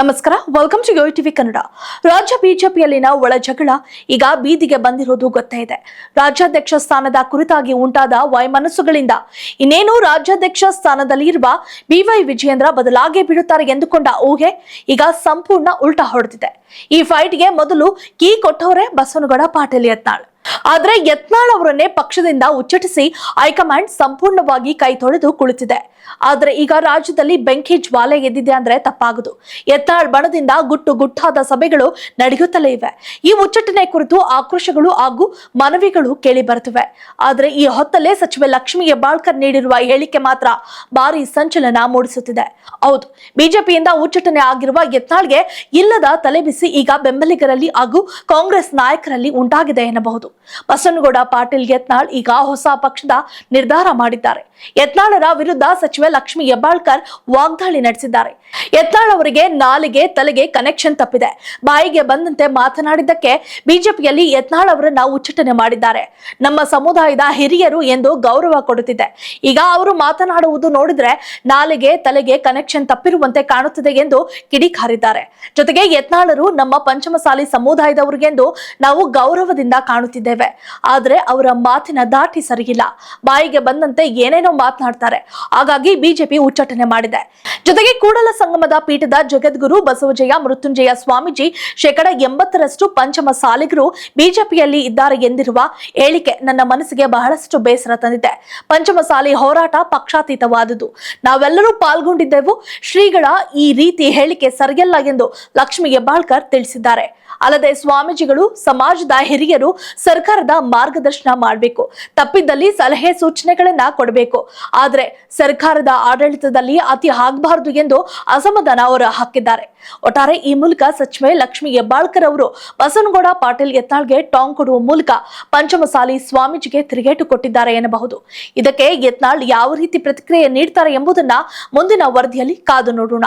ನಮಸ್ಕಾರ welcome to yo TV Kannada. ರಾಜ್ಯ ಬಿಜೆಪಿಯಲ್ಲಿನ ಒಳ ಜಗಳ ಈಗ ಬೀದಿಗೆ ಬಂದಿರೋದು ಗೊತ್ತೇ ಇದೆ. ರಾಜ್ಯಾಧ್ಯಕ್ಷ ಸ್ಥಾನದ ಕುರಿತಾಗಿ ಉಂಟಾದ ವೈಮನಸ್ಸುಗಳಿಂದ ಇನ್ನೇನು ರಾಜ್ಯಾಧ್ಯಕ್ಷ ಸ್ಥಾನದಲ್ಲಿ ಇರುವ ಬಿವೈ ವಿಜಯೇಂದ್ರ ಬದಲಾಗೇ ಬಿಡುತ್ತಾರೆ ಎಂದುಕೊಂಡ ಊಹೆ ಈಗ ಸಂಪೂರ್ಣ ಉಲ್ಟಾ ಹೊಡೆದಿದೆ. ಈ ಫೈಟ್ಗೆ ಮೊದಲು ಕೀ ಕೊಟ್ಟವರೇ ಬಸವನಗೌಡ ಪಾಟೀಲ್ ಯತ್ನಾಳ್. ಆದ್ರೆ ಯತ್ನಾಳ್ ಅವರನ್ನೇ ಪಕ್ಷದಿಂದ ಉಚ್ಚಟಿಸಿ ಹೈಕಮಾಂಡ್ ಸಂಪೂರ್ಣವಾಗಿ ಕೈ ತೊಳೆದು ಕುಳಿತಿದೆ. ಆದ್ರೆ ಈಗ ರಾಜ್ಯದಲ್ಲಿ ಬೆಂಕಿ ಜ್ವಾಲೆ ಎದ್ದಿದೆ ಅಂದ್ರೆ ತಪ್ಪಾಗದು. ಯತ್ನಾಳ್ ಬಣದಿಂದ ಗುಟ್ಟು ಗುಟ್ಟಾದ ಸಭೆಗಳು ನಡೆಯುತ್ತಲೇ ಇವೆ. ಈ ಉಚ್ಚಟನೆ ಕುರಿತು ಆಕ್ರೋಶಗಳು ಹಾಗೂ ಮನವಿಗಳು ಕೇಳಿ ಬರುತ್ತಿವೆ. ಆದ್ರೆ ಈ ಹೊತ್ತಲ್ಲೇ ಸಚಿವೆ ಲಕ್ಷ್ಮಿ ಹೆಬ್ಬಾಳ್ಕರ್ ನೀಡಿರುವ ಹೇಳಿಕೆ ಮಾತ್ರ ಭಾರಿ ಸಂಚಲನ ಮೂಡಿಸುತ್ತಿದೆ. ಹೌದು, ಬಿಜೆಪಿಯಿಂದ ಉಚ್ಚಟನೆ ಆಗಿರುವ ಯತ್ನಾಳ್ಗೆ ಇಲ್ಲದ ತಲೆಬಿಸಿ ಈಗ ಬೆಂಬಲಿಗರಲ್ಲಿ ಹಾಗೂ ಕಾಂಗ್ರೆಸ್ ನಾಯಕರಲ್ಲಿ ಉಂಟಾಗಿದೆ ಎನ್ನಬಹುದು. ಬಸವನಗೌಡ ಪಾಟೀಲ್ ಯತ್ನಾಳ್ ಈಗ ಹೊಸ ಪಕ್ಷದ ನಿರ್ಧಾರ ಮಾಡಿದ್ದಾರೆ. ಯತ್ನಾಳರ ವಿರುದ್ಧ ಸಚಿವ ಲಕ್ಷ್ಮಿ ಹೆಬ್ಬಾಳ್ಕರ್ ವಾಗ್ದಾಳಿ ನಡೆಸಿದ್ದಾರೆ. ಯತ್ನಾಳ್ ಅವರಿಗೆ ನಾಲಿಗೆ ತಲೆಗೆ ಕನೆಕ್ಷನ್ ತಪ್ಪಿದೆ. ಬಾಯಿಗೆ ಬಂದಂತೆ ಮಾತನಾಡಿದ್ದಕ್ಕೆ ಬಿಜೆಪಿಯಲ್ಲಿ ಯತ್ನಾಳ್ ಅವರನ್ನ ಉಚ್ಚಾಟನೆ ಮಾಡಿದ್ದಾರೆ. ನಮ್ಮ ಸಮುದಾಯದ ಹಿರಿಯರು ಎಂದು ಗೌರವ ಕೊಡುತ್ತಿದೆ. ಈಗ ಅವರು ಮಾತನಾಡುವುದು ನೋಡಿದ್ರೆ ನಾಲಿಗೆ ತಲೆಗೆ ಕನೆಕ್ಷನ್ ತಪ್ಪಿರುವಂತೆ ಕಾಣುತ್ತದೆ ಎಂದು ಕಿಡಿಕಾರಿದ್ದಾರೆ. ಜೊತೆಗೆ ಯತ್ನಾಳರು ನಮ್ಮ ಪಂಚಮಸಾಲಿ ಸಮುದಾಯದವರಿಗೆಂದು ನಾವು ಗೌರವದಿಂದ ಕಾಣುತ್ತಿದ್ದೇವೆ. ಆದ್ರೆ ಅವರ ಮಾತಿನ ದಾಟಿ ಸರಿಯಿಲ್ಲ. ಬಾಯಿಗೆ ಬಂದಂತೆ ಏನೇನೋ ಮಾತನಾಡ್ತಾರೆ. ಹಾಗಾಗಿ ಬಿಜೆಪಿ ಉಚ್ಚಾಟನೆ ಮಾಡಿದೆ. ಜೊತೆಗೆ ಕೂಡಲ ಸಂಗಮದ ಪೀಠದ ಜಗದ್ಗುರು ಬಸವಜಯ ಮೃತ್ಯುಂಜಯ ಸ್ವಾಮೀಜಿ ಶೇಕಡ ಎಂಬತ್ತರಷ್ಟು ಪಂಚಮ ಸಾಲಿಗರು ಬಿಜೆಪಿಯಲ್ಲಿ ಇದ್ದಾರೆ ಎಂದಿರುವ ಹೇಳಿಕೆ ನನ್ನ ಮನಸ್ಸಿಗೆ ಬಹಳಷ್ಟು ಬೇಸರ ತಂದಿದೆ. ಪಂಚಮಸಾಲಿ ಹೋರಾಟ ಪಕ್ಷಾತೀತವಾದುದು. ನಾವೆಲ್ಲರೂ ಪಾಲ್ಗೊಂಡಿದ್ದೆವು. ಶ್ರೀಗಳ ಈ ರೀತಿ ಹೇಳಿಕೆ ಸರಿಯಲ್ಲ ಎಂದು ಲಕ್ಷ್ಮಿ ಹೆಬ್ಬಾಳ್ಕರ್ ತಿಳಿಸಿದ್ದಾರೆ. ಅಲ್ಲದೆ ಸ್ವಾಮೀಜಿಗಳು, ಸಮಾಜದ ಹಿರಿಯರು ಸರ್ಕಾರದ ಮಾರ್ಗದರ್ಶನ ಮಾಡಬೇಕು. ತಪ್ಪಿದ್ದಲ್ಲಿ ಸಲಹೆ ಸೂಚನೆಗಳನ್ನ ಕೊಡಬೇಕು. ಆದ್ರೆ ಸರ್ಕಾರದ ಆಡಳಿತದಲ್ಲಿ ಅತಿ ಆಗಬಾರದು ಎಂದು ಅಸಮಾಧಾನ ಅವರು ಹಾಕಿದ್ದಾರೆ. ಒಟ್ಟಾರೆ ಈ ಮೂಲಕ ಸಚಿವೆ ಲಕ್ಷ್ಮಿ ಹೆಬ್ಬಾಳ್ಕರ್ ಅವರು ಬಸನಗೌಡ ಪಾಟೀಲ್ ಯತ್ನಾಳ್ಗೆ ಟಾಂಗ್ ಕೊಡುವ ಮೂಲಕ ಪಂಚಮಸಾಲಿ ಸ್ವಾಮೀಜಿಗೆ ತಿರುಗೇಟು ಕೊಟ್ಟಿದ್ದಾರೆ ಎನ್ನಬಹುದು. ಇದಕ್ಕೆ ಯತ್ನಾಳ್ ಯಾವ ರೀತಿ ಪ್ರತಿಕ್ರಿಯೆ ನೀಡ್ತಾರೆ ಎಂಬುದನ್ನ ಮುಂದಿನ ವರದಿಯಲ್ಲಿ ಕಾದು ನೋಡೋಣ.